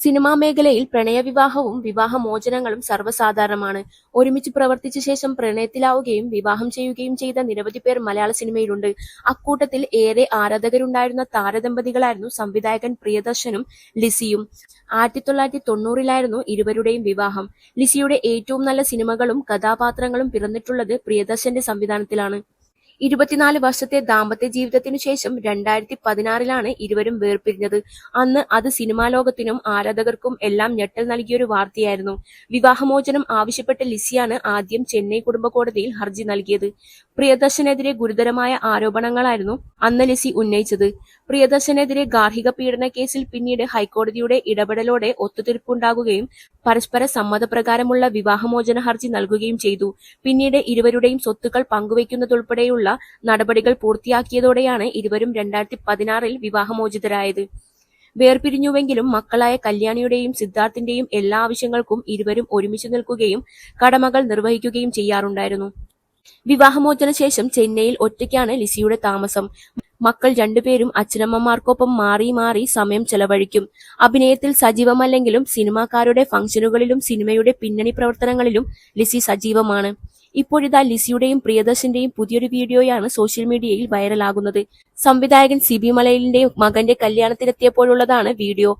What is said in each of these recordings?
Cinema മേഖലയിൽ പ്രണയവിവാഹവും വിവാഹമോചനങ്ങളും സർവസാധാരണമാണ്. ഒരുമിച്ച് പ്രവർത്തിച്ച ശേഷം പ്രണയത്തിലാവുകയും വിവാഹം ചെയ്യുകയും ചെയ്ത നിരവധി പേർ മലയാള സിനിമയിലുണ്ട്. അക്കൂട്ടത്തിൽ ഏറെ ആരാധകരുണ്ടായിരുന്ന താരദമ്പതികളായിരുന്നു സംവിധായകൻ പ്രിയദർശനും ലിസിയും. ആയിരത്തി തൊള്ളായിരത്തി തൊണ്ണൂറിലായിരുന്നു ഇരുവരുടെയും വിവാഹം. ലിസിയുടെ ഏറ്റവും നല്ല സിനിമകളും കഥാപാത്രങ്ങളും പിറന്നിട്ടുള്ളത് പ്രിയദർശന്റെ സംവിധാനത്തിലാണ്. ഇരുപത്തിനാല് വർഷത്തെ ദാമ്പത്യ ജീവിതത്തിനു ശേഷം രണ്ടായിരത്തി പതിനാറിലാണ് ഇരുവരും വേർപിരിഞ്ഞത്. അന്ന് അത് സിനിമാ ലോകത്തിനും ആരാധകർക്കും എല്ലാം ഞെട്ടൽ നൽകിയൊരു വാർത്തയായിരുന്നു. വിവാഹമോചനം ആവശ്യപ്പെട്ട ലിസിയാണ് ആദ്യം ചെന്നൈ കുടുംബ കോടതിയിൽ ഹർജി നൽകിയത്. പ്രിയദർശനെതിരെ ഗുരുതരമായ ആരോപണങ്ങളായിരുന്നു അന്ന് ലിസി ഉന്നയിച്ചത്. പ്രിയദർശനെതിരെ ഗാർഹിക പീഡന കേസിൽ പിന്നീട് ഹൈക്കോടതിയുടെ ഇടപെടലോടെ ഒത്തുതീർപ്പുണ്ടാകുകയും പരസ്പര സമ്മതപ്രകാരമുള്ള വിവാഹമോചന ഹർജി നൽകുകയും ചെയ്തു. പിന്നീട് ഇരുവരുടെയും സ്വത്തുക്കൾ പങ്കുവയ്ക്കുന്നതുൾപ്പെടെയുള്ള നടപടികൾ പൂർത്തിയാക്കിയതോടെയാണ് ഇരുവരും രണ്ടായിരത്തി പതിനാറിൽ വിവാഹമോചിതരായത്. വേർപിരിഞ്ഞുവെങ്കിലും മക്കളായ കല്യാണിയുടെയും സിദ്ധാർത്ഥിന്റെയും എല്ലാ ആവശ്യങ്ങൾക്കും ഇരുവരും ഒരുമിച്ച് നിൽക്കുകയും കടമകൾ നിർവഹിക്കുകയും ചെയ്യാറുണ്ടായിരുന്നു. വിവാഹമോചന ശേഷം ചെന്നൈയിൽ ഒറ്റയ്ക്കാണ് ലിസിയുടെ താമസം. മക്കൾ രണ്ടുപേരും അച്ഛനമ്മമാർക്കൊപ്പം മാറി മാറി സമയം ചെലവഴിക്കും. അഭിനയത്തിൽ സജീവമല്ലെങ്കിലും സിനിമാക്കാരുടെ ഫംഗ്ഷനുകളിലും സിനിമയുടെ പിന്നണി പ്രവർത്തനങ്ങളിലും ലിസി സജീവമാണ്. ഇപ്പോഴിതാ ലിസിയുടെയും പ്രിയദർശന്റെയും പുതിയൊരു വീഡിയോയാണ് സോഷ്യൽ മീഡിയയിൽ വൈറലാകുന്നത്. സംവിധായകൻ സിബി മലയിലിന്റെ മകന്റെ കല്യാണത്തിനെത്തിയപ്പോഴുള്ളതാണ് വീഡിയോ.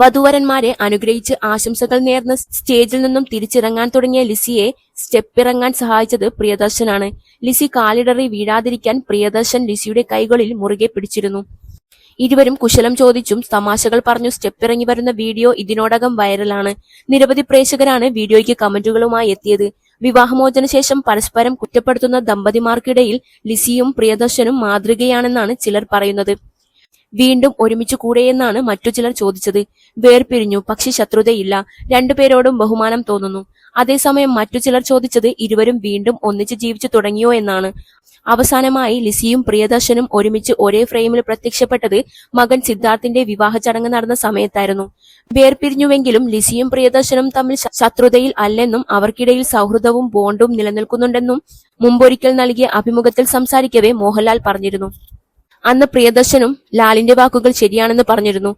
വധൂവരന്മാരെ അനുഗ്രഹിച്ച് ആശംസകൾ നേർന്ന് സ്റ്റേജിൽ നിന്നും തിരിച്ചിറങ്ങാൻ തുടങ്ങിയ ലിസിയെ സ്റ്റെപ്പ് ഇറങ്ങാൻ സഹായിച്ചത് പ്രിയദർശനാണ്. ലിസി കാലിടറി വീഴാതിരിക്കാൻ പ്രിയദർശൻ ലിസിയുടെ കൈകളിൽ മുറുകെ പിടിച്ചിരുന്നു. ഇരുവരും കുശലം ചോദിച്ചും തമാശകൾ പറഞ്ഞു സ്റ്റെപ്പ് ഇറങ്ങി വരുന്ന വീഡിയോ ഇതിനോടകം വൈറലാണ്. നിരവധി പ്രേക്ഷകരാണ് വീഡിയോയ്ക്ക് കമന്റുകളുമായി എത്തിയത്. വിവാഹമോചന ശേഷം പരസ്പരം കുറ്റപ്പെടുത്തുന്ന ദമ്പതിമാർക്കിടയിൽ ലിസിയും പ്രിയദർശനും മാതൃകയാണെന്നാണ് ചിലർ പറയുന്നത്. വീണ്ടും ഒരുമിച്ചു കൂടെയെന്നാണ് മറ്റു ചിലർ ചോദിച്ചത്. വേർപിരിഞ്ഞു പക്ഷെ ശത്രുതയില്ല. രണ്ടുപേരോടും ബഹുമാനം തോന്നുന്നു. അതേസമയം മറ്റു ചിലർ ചോദിച്ചത് ഇരുവരും വീണ്ടും ഒന്നിച്ച് ജീവിച്ചു തുടങ്ങിയോ എന്നാണ്. അവസാനമായി ലിസിയും പ്രിയദർശനും ഒരുമിച്ച് ഒരേ ഫ്രെയിമിൽ പ്രത്യക്ഷപ്പെട്ടത് മകൻ സിദ്ധാർത്ഥിന്റെ വിവാഹ ചടങ്ങ് നടന്ന സമയത്തായിരുന്നു. വേർപിരിഞ്ഞുവെങ്കിലും ലിസിയും പ്രിയദർശനും തമ്മിൽ ശത്രുതയിൽ അല്ലെന്നും അവർക്കിടയിൽ സൗഹൃദവും ബോണ്ടും നിലനിൽക്കുന്നുണ്ടെന്നും മുമ്പൊരിക്കൽ നൽകിയ അഭിമുഖത്തിൽ സംസാരിക്കവേ മോഹൻലാൽ പറഞ്ഞിരുന്നു. അന്ന് പ്രിയദർശനും ലാലിന്റെ വാക്കുകൾ ശരിയാണെന്ന് പറഞ്ഞിരുന്നു.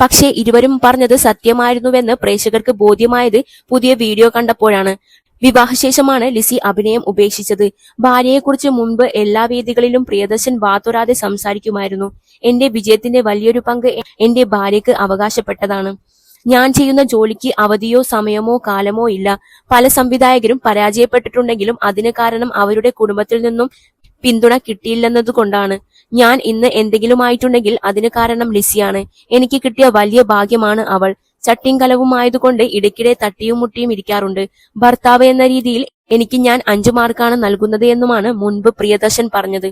പക്ഷേ ഇരുവരും പറഞ്ഞത് സത്യമായിരുന്നുവെന്ന് പ്രേക്ഷകർക്ക് ബോധ്യമായത് പുതിയ വീഡിയോ കണ്ടപ്പോഴാണ്. വിവാഹശേഷമാണ് ലിസി അഭിനയം ഉപേക്ഷിച്ചത്. ഭാര്യയെക്കുറിച്ച് മുൻപ് എല്ലാ വേദികളിലും പ്രിയദർശൻ വാതൊരാതെ സംസാരിക്കുമായിരുന്നു. എന്റെ വിജയത്തിന്റെ വലിയൊരു പങ്ക് എന്റെ ഭാര്യയ്ക്ക് അവകാശപ്പെട്ടതാണ്. ഞാൻ ചെയ്യുന്ന ജോലിക്ക് അവധിയോ സമയമോ കാലമോ ഇല്ല. പല സംവിധായകരും പരാജയപ്പെട്ടിട്ടുണ്ടെങ്കിലും അതിന് കാരണം അവരുടെ കുടുംബത്തിൽ നിന്നും പിന്തുണ കിട്ടിയില്ലെന്നതുകൊണ്ടാണ്. ഞാൻ ഇന്ന് എന്തെങ്കിലും ആയിട്ടുണ്ടെങ്കിൽ അതിന് കാരണം ലിസിയാണ്. എനിക്ക് കിട്ടിയ വലിയ ഭാഗ്യമാണ് അവൾ. ചട്ടിയും കലവുമായതുകൊണ്ട് ഇടയ്ക്കിടെ തട്ടിയും മുട്ടിയും ഇരിക്കാറുണ്ട്. ഭർത്താവ് എന്ന രീതിയിൽ എനിക്ക് ഞാൻ അഞ്ചു മാർക്കാണ് നൽകുന്നത് എന്നുമാണ് മുൻപ് പ്രിയദർശൻ പറഞ്ഞത്.